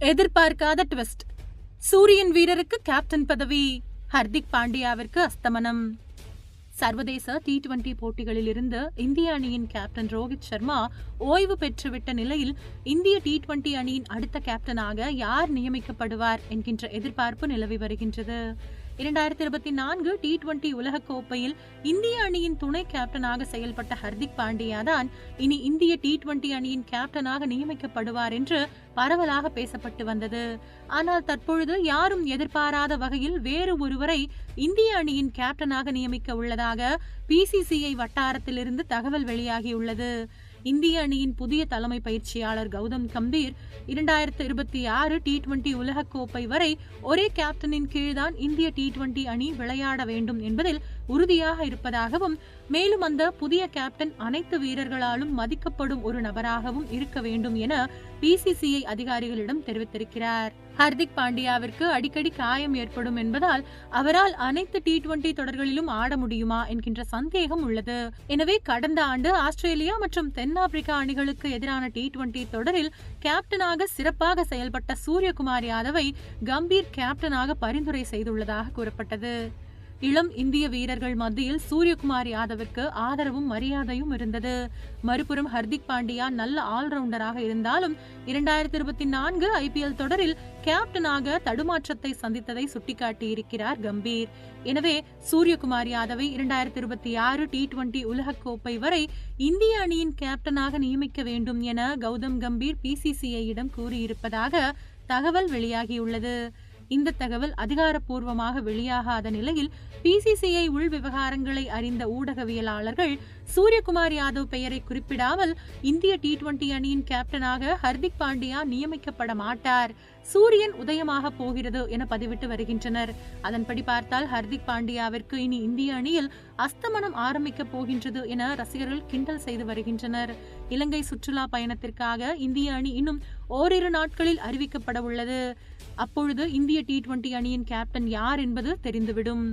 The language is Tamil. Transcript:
எதிர்பார்க்காத ட்விஸ்ட். சூரியன் வீரருக்கு கேப்டன் பதவி ஹர்திக் பாண்டியாவிற்கு அஸ்தமனம். சர்வதேச டி டுவெண்டி போட்டிகளில் இருந்து இந்திய அணியின் கேப்டன் ரோஹித் சர்மா ஓய்வு பெற்றுவிட்ட நிலையில் இந்திய டி டுவெண்டி அணியின் அடுத்த கேப்டனாக யார் நியமிக்கப்படுவார் என்கின்ற எதிர்பார்ப்பு நிலவி வருகின்றது. இரண்டாயிரத்தி இருபத்தி நான்கு டி டுவெண்டி உலகக்கோப்பையில் இந்திய அணியின் துணை கேப்டனாக செயல்பட்ட ஹர்திக் பாண்டியா தான் இனி இந்திய டி டுவெண்டி அணியின் கேப்டனாக நியமிக்கப்படுவார் என்று பரவலாக பேசப்பட்டு வந்தது. ஆனால் தற்பொழுது யாரும் எதிர்பாராத வகையில் வேறு ஒருவரை இந்திய அணியின் கேப்டனாக நியமிக்க உள்ளதாக பிசிசிஐ வட்டாரத்திலிருந்து தகவல் வெளியாகியுள்ளது. இந்திய அணியின் புதிய தலைமை பயிற்சியாளர் கௌதம் கம்பீர் இரண்டாயிரத்து இருபத்தி ஆறு டி டுவெண்டி உலகக்கோப்பை வரை ஒரே கேப்டனின் கீழ்தான் இந்திய டி டுவெண்டி அணி விளையாட வேண்டும் என்பதில் உறுதியாக இருப்பதாகவும் மேலும் அந்த புதிய கேப்டன் அனைத்து வீரர்களாலும் மதிக்கப்படும் ஒரு நபராகவும் இருக்க வேண்டும் என பிசிசிஐ அதிகாரிகளிடம் தெரிவித்திருக்கிறார். ஹர்திக் பாண்டியாவிற்கு அடிக்கடி காயம் ஏற்படும் என்பதால் அவரால் அனைத்து டி டுவெண்டி தொடர்களிலும் ஆட முடியுமா என்கின்ற சந்தேகம் உள்ளது. எனவே கடந்த ஆண்டு ஆஸ்திரேலியா மற்றும் தென்னாப்பிரிக்கா அணிகளுக்கு எதிரான டி டுவெண்டி தொடரில் கேப்டனாக சிறப்பாக செயல்பட்ட சூரியகுமார் யாதவை கம்பீர் கேப்டனாக பரிந்துரை செய்துள்ளதாக கூறப்பட்டது. இளம் இந்திய வீரர்கள் மத்தியில் சூரியகுமார் யாதவிற்கு ஆதரவும் மரியாதையும் இருந்தது. மறுபுறம் ஹர்திக் பாண்டியா நல்ல ஆல்ரவுண்டராக இருந்தாலும் இரண்டாயிரத்தி இருபத்தி நான்கு ஐபிஎல் தொடரில் கேப்டனாக தடுமாற்றத்தை சந்தித்ததை சுட்டிக்காட்டியிருக்கிறார் கம்பீர். எனவே சூரியகுமார் யாதவை இரண்டாயிரத்தி இருபத்தி ஆறு டி டுவெண்டி உலகக்கோப்பை வரை இந்திய அணியின் கேப்டனாக நியமிக்க வேண்டும் என கௌதம் கம்பீர் பிசிசிஐயிடம் கூறியிருப்பதாக தகவல் வெளியாகியுள்ளது. இந்த தகவல் அதிகாரப்பூர்வமாக வெளியாகாத நிலையில் பிசிசிஐ உள் விவகாரங்களை அறிந்த ஊடகவியலாளர்கள் சூரியகுமார் யாதவ் பெயரை குறிப்பிடாமல் இந்திய டி டுவெண்டி அணியின் கேப்டனாக ஹர்திக் பாண்டியா நியமிக்கப்பட மாட்டார். சூரியன் உதயமாக போகிறது என பதிவிட்டு வருகின்றனர். அதன்படி பார்த்தால் ஹர்திக் பாண்டியாவிற்கு இனி இந்திய அணியில் அஸ்தமனம் ஆரம்பிக்க போகின்றது என ரசிகர்கள் கிண்டல் செய்து வருகின்றனர். இலங்கை சுற்றுலா பயணத்திற்காக இந்திய அணி இன்னும் ஓரிரு நாட்களில் அறிவிக்கப்பட உள்ளது அப்பொழுது இந்திய டி டுவெண்டி அணியின் கேப்டன் யார் என்பது தெரிந்துவிடும்.